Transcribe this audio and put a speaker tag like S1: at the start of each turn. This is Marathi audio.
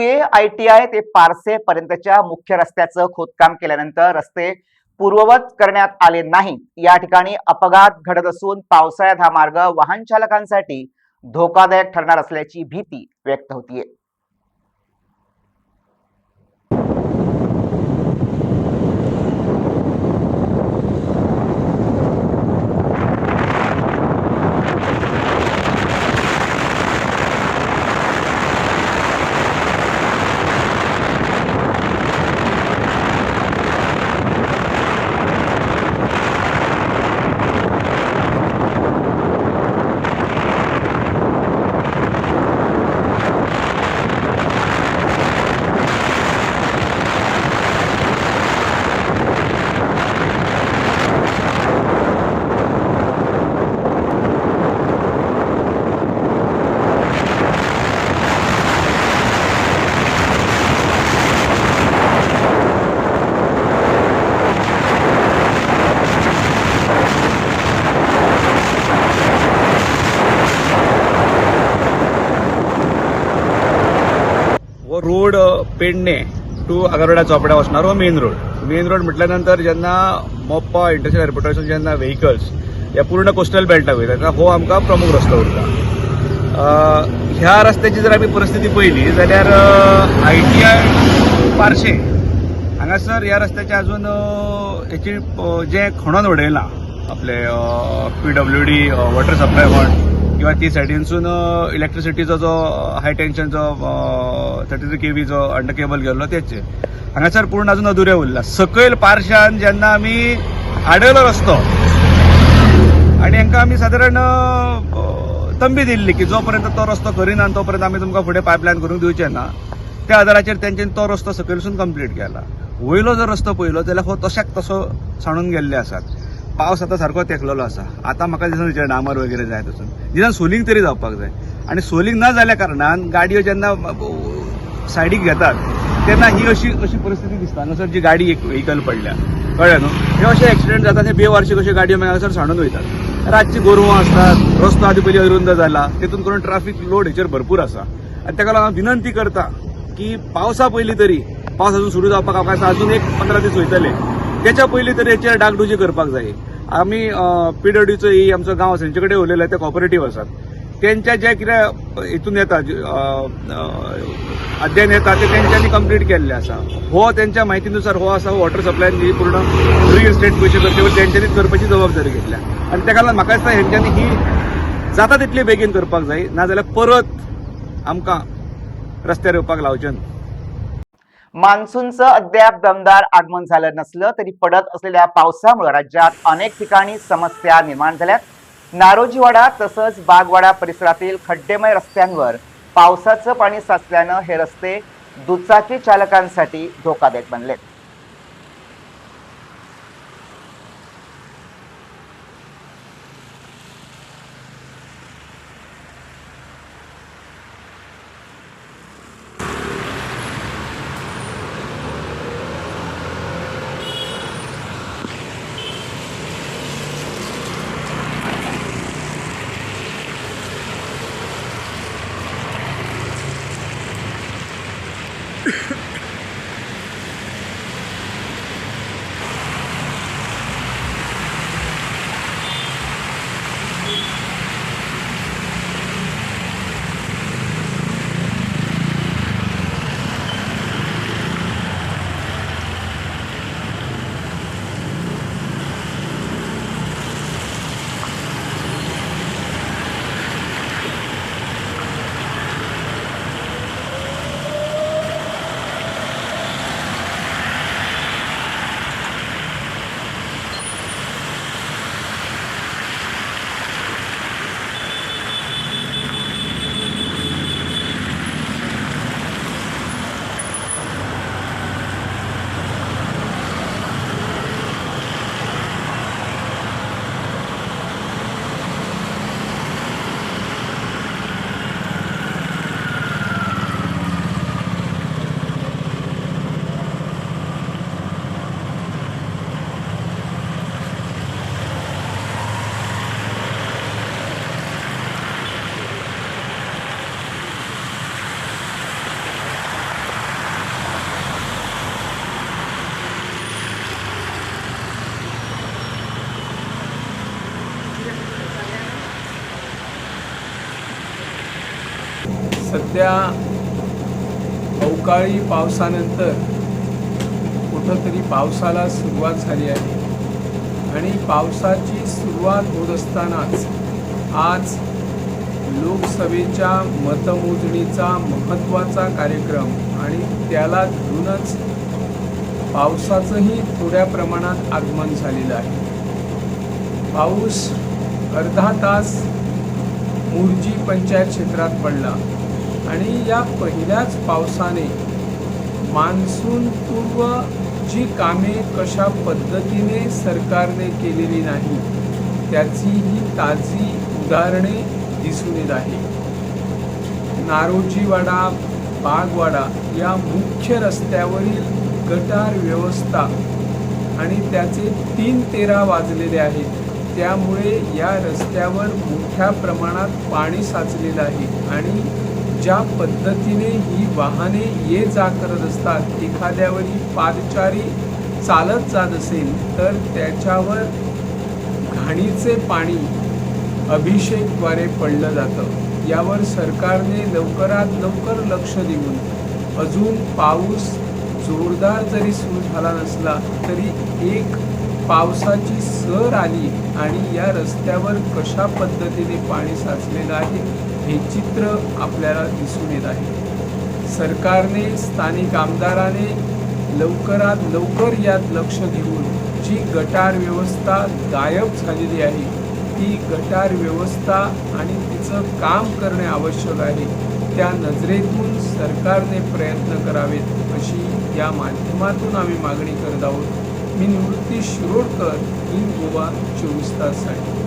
S1: ए आय टी आय ते पारसे पर्यंतच्या मुख्य रस्त्याचं खोदकाम केल्यानंतर रस्ते पूर्ववत करण्यात आले नाहीत या ठिकाणी अपघात घडत असून पावसाळ्यात हा मार्ग वाहन चालकांसाठी धोकादायक ठरणार असल्याची भीती व्यक्त होतीये.
S2: रोड पेडणे टू आगारवाडा चौपड्या वचणार हो मेन रोड. मेन रोड म्हटल्यानंतर जेन्ना मोप्पा इंटरनॅशनल एअरपोर्टासून जेन्ना व्हेकल्स या पूर्ण कोस्टल बेल्टाक वयता तेन्ना हो आमकां प्रमुख रस्तो उरता ह्या रस्त्याची जर आमी परिस्थिती पळयली जाल्यार आय टी आय पारशे. हांगासर ह्या रस्त्याचे अजून हेची जे खणून उडयलां आपले P W D water supply म्हण किंवा ती सायडीनसून इलेक्ट्रिसिटीचो जो हाय टेन्शनचो थर्टी थ्री केवीचो अंडर केबल गेल्लो तेचे हांगासर पूर्ण अजून अधुरे उरला सकयल पार्शान जेन्ना आमी आडयलो रस्तो आणि हांकां आमी सादारण तंबी दिल्ली की जो पर्यंत तो रस्तो करिना तो पर्यंत आमी तुमकां फुडें पायपलायन करूंक दिवचे ना त्या आदाराचेर तेंच्यांनी तो रस्तो सकयलसून कंप्लीट केला. वयलो जर रस्तो पळयलो जाल्यार हो तशाक तसो सांडून गेल्ले आसात. पावस आतां सारको तेकलेलो आसा आतां म्हाका दिसना तेचेर डांबर वगैरे जाय तसून निदान सोलींग तरी जावपाक जाय. आनी सोलींग ना जाल्या कारणान गाडयो जेन्ना सायडीक घेतात तेन्ना ही अशी अशी परिस्थिती दिसता. हांगासर जी गाडी एक व्हेकल पडल्या. कळ्ळें न्हू? हे अशे एक्सिडेंट जाता हे बेवारशीक अश्यो गाडयो मागीर हांगासर सांडून वयतात. रातची गोरवां असतात रस्तो आदी पयलीं अरुंद जाला तेतून करून ट्राफीक लोड हेचेर भरपूर आसा आनी ताका लागून हांव विनंती करता की पावसा पयलीं तरी पावस अजून सुरू जावपाक अवकाश अजून एक पंदरा दीस वयतले. त्याच्या पयलीं तर याची डागडुजी करपाक जाय आमी पीडब्ल्यूडीचो ही आमचो गांव आसा तेंचे कडेन उलयले ते कॉपरेटीव आसात तेंच्या जे कितें हितून येता अध्ययन येता ते तेंच्यांनी कंप्लीट केल्लें आसा हो तेंच्या म्हायतीनुसार हो आसा वॉटर सप्लायन जी पूर्ण रिअल इस्टेट पयशे करचे तेंच्यांनीच करपाची जबाबदारी घेतल्या. आनी ताका लागून म्हाका दिसता हेंच्यांनी ही जाता तितली बेगीन करपाक जाय नाजाल्यार परत आमकां रस्त्यार येवपाक लावचें
S1: मान्सूनचं अद्याप दमदार आगमन झालं नसलं तरी पडत असलेल्या पावसामुळे राज्यात अनेक ठिकाणी समस्या निर्माण झाल्यात. नारोजीवाडा तसंच बागवाडा परिसरातील खड्डेमय रस्त्यांवर पावसाचं पाणी साचल्यानं हे रस्ते दुचाकी चालकांसाठी धोकादायक बनलेत.
S3: सध्या अवकाळी पावसानंतर कुठंतरी पावसाला सुरुवात झाली आहे. आणि पावसाची सुरुवात होत असतानाच आज लोकसभेच्या मतमोजणीचा महत्त्वाचा कार्यक्रम आणि त्याला धरूनच पावसाचंही थोड्या प्रमाणात आगमन झालेलं आहे. पाऊस अर्धा तास मुरजी पंचायत क्षेत्रात पडला. आणि या पहिल्याच पावसाने मान्सून पूर्व जी कामे कशा पद्धतीने सरकारने केलेली नाही त्याची ही ताजी उदाहरणे दिसून येत आहे नारोजीवाडा बागवाडा या मुख्य रस्त्यावरील गटार व्यवस्था आणि त्याचे तीन तेरा वाजलेले आहेत त्यामुळे या रस्त्यावर मोठ्या प्रमाणात पाणी साचलेलं आहे आणि ज्या पद्धतीने ही वाहने ये जा करत असतात एखाद्यावरी पादचारी चालत जात असेल तर त्याच्यावर घाणीचे पाणी अभिषेकद्वारे पडलं जातं. यावर सरकारने लवकरात लवकर लक्ष देऊन अजून पाऊस जोरदार जरी सुरू झाला नसला तरी एक पावसाची सर आली आणि या रस्त्यावर कशा पद्धतीने पाणी साचलेलं आहे? हे चित्र आपल्याला दिसून येत आहे. सरकारने स्थानिक आमदाराने लवकरात लवकर यात लक्ष देऊन जी गटार व्यवस्था गायब झालेली आहे ती गटार व्यवस्था आणि तिचं काम करणे आवश्यक आहे त्या नजरेतून सरकारने प्रयत्न करावेत अशी या माध्यमातून आम्ही मागणी करत आहोत. मी निवृत्ती शिरोडकर इन गोवा चोवीस तास आहे